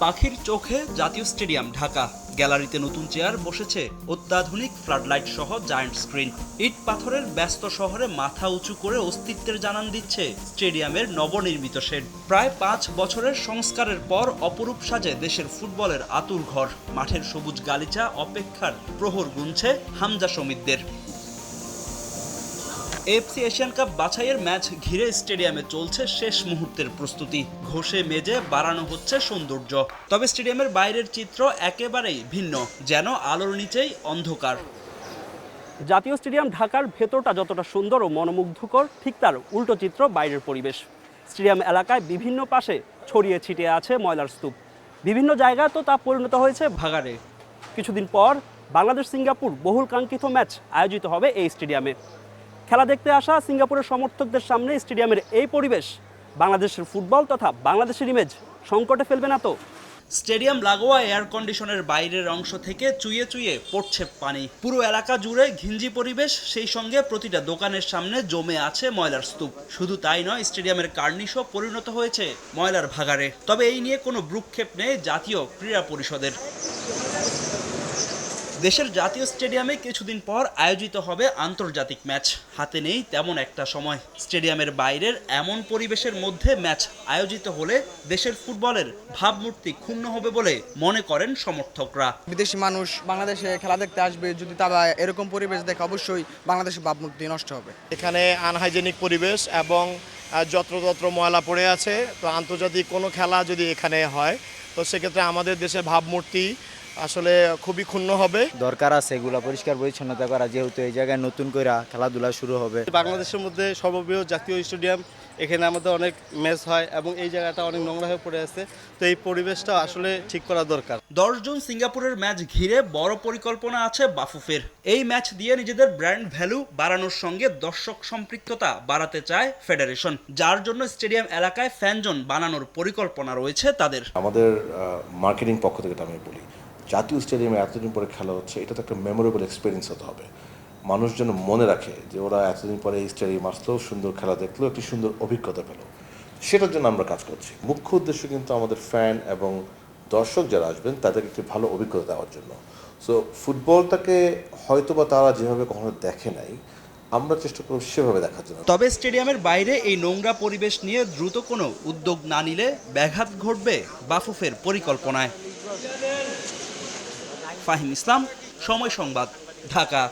পাখির চোখে জাতীয় স্টেডিয়াম ঢাকা। গ্যালারিতে নতুন চেয়ার বসেছে অত্যাধুনিক ফ্লাডলাইট সহ জায়ান্ট স্ক্রিন। ইট পাথরের ব্যস্ত শহরে মাথা উঁচু করে অস্তিত্বের জানান দিচ্ছে স্টেডিয়ামের নবনির্মিত শেড। প্রায় পাঁচ বছরের সংস্কারের পর অপরূপ সাজে দেশের ফুটবলের আতুর ঘর। মাঠের সবুজ গালিচা অপেক্ষার প্রহর গুনছে হামজা সমিতদের এফসি এশিয়ান কাপ বাছাইয়ের ম্যাচ ঘিরে স্টেডিয়ামে চলছে শেষ মুহূর্তের প্রস্তুতি। ঘষে মেজে বাড়ানো হচ্ছে সৌন্দর্য। তবে স্টেডিয়ামের বাইরের চিত্র একেবারেই ভিন্ন, যেন আলোর নিচেই অন্ধকার। জাতীয় স্টেডিয়াম ঢাকার ভেতরটা যতটা সুন্দর ও মনোমুগ্ধকর, ঠিক তার উল্টো চিত্র বাইরের পরিবেশ। স্টেডিয়াম এলাকায় বিভিন্ন পাশে ছড়িয়ে ছিটিয়ে আছে ময়লার স্তূপ। বিভিন্ন জায়গায় তো তা পরিণত হয়েছে ভাগাড়ে। কিছুদিন পর বাংলাদেশ সিঙ্গাপুর বহুল কাঙ্ক্ষিত ম্যাচ আয়োজিত হবে এই স্টেডিয়ামে। খেলা দেখতে আসা সিঙ্গাপুরের সমর্থকদের সামনে স্টেডিয়ামের এই পরিবেশ, বাংলাদেশের ফুটবল তথা বাংলাদেশের ইমেজ সংকটে ফেলবে না তো? স্টেডিয়াম লাগোয়া এয়ার কন্ডিশনের বাইরের অংশ থেকে চুইয়ে চুইয়ে পড়ছে পানি। পুরো এলাকা জুড়ে ঘিঞ্জি পরিবেশ, সেই সঙ্গে প্রতিটা দোকানের সামনে জমে আছে ময়লার স্তূপ। শুধু তাই নয়, স্টেডিয়ামের কার্নিশও পরিণত হয়েছে ময়লার ভাগাড়ে। তবে এই নিয়ে কোনো ভ্রুক্ষেপ নেই জাতীয় ক্রীড়া পরিষদের। দেশের জাতীয় স্টেডিয়ামে কিছুদিন পর আয়োজিত হবে আন্তর্জাতিক ম্যাচ। হাতে নেই তেমন একটা সময়। স্টেডিয়ামের বাইরের এমন পরিবেশের মধ্যে ম্যাচ আয়োজিত হলে দেশের ফুটবলের ভাবমূর্তি ক্ষুণ্ণ হবে বলে মনে করেন সমর্থকরা। বিদেশি মানুষ বাংলাদেশে খেলা দেখতে আসবে যদি তারা এরকম পরিবেশ দেখে অবশ্যই বাংলাদেশের ভাবমূর্তি নষ্ট হবে। এখানে আনহাইজেনিক পরিবেশ এবং যত্রতত্র ময়লা পড়ে আছে। তো আন্তর্জাতিক কোনো খেলা যদি এখানে হয় তো সেক্ষেত্রে আমাদের দেশের ভাবমূর্তি আসলে খুবই ক্ষুণ্ণ হবে। দরকার আছে এগুলা পরিষ্কার পরিচ্ছন্নতা করা যেহেতু এই জায়গায় নতুন করে খেলাধুলা শুরু হবে। বাংলাদেশের মধ্যে সর্ববৃহৎ জাতীয় স্টেডিয়াম এখানে আমাদের অনেক ম্যাচ হয় এবং এই জায়গাটা অনেক নোংরা হয়ে পড়ে আছে। তো এই পরিবেশটা আসলে ঠিক করা দরকার। দশ জুন সিঙ্গাপুরের ম্যাচ ঘিরে বড় পরিকল্পনা আছে বাফুফের। এই ম্যাচ দিয়ে নিজেদের ব্র্যান্ড ভ্যালু বাড়ানোর সঙ্গে দর্শক সম্পৃক্ততা বাড়াতে চায় ফেডারেশন যার জন্য স্টেডিয়াম এলাকায় ফ্যানজোন বানানোর পরিকল্পনা রয়েছে তাদের। আমাদের মার্কেটিং পক্ষ থেকে তো আমি বলি জাতীয় স্টেডিয়ামে এতদিন পরে খেলা হচ্ছে, এটা তো একটা মেমোরেবল এক্সপিরিয়েন্স হতে হবে। মানুষ যেন মনে রাখে যে ওরা এতদিন পরে এই স্টেডিয়াম আসলো, সুন্দর খেলা দেখল, একটি সুন্দর অভিজ্ঞতা পেল। সেটার জন্য আমরা কাজ করছি। মুখ্য উদ্দেশ্য কিন্তু আমাদের ফ্যান এবং দর্শক যারা আসবেন, তাদেরকে একটি ভালো অভিজ্ঞতা দেওয়ার জন্য। সো ফুটবলটাকে হয়তো বা তারা যেভাবে কখনো দেখে নাই, আমরা চেষ্টা করব সেভাবে দেখার জন্য। তবে স্টেডিয়ামের বাইরে এই নোংরা পরিবেশ নিয়ে দ্রুত কোনো উদ্যোগ না নিলে ব্যাঘাত ঘটবে বাফুফের পরিকল্পনায়। ফাহিম ইসলাম সময় সংবাদ ঢাকা।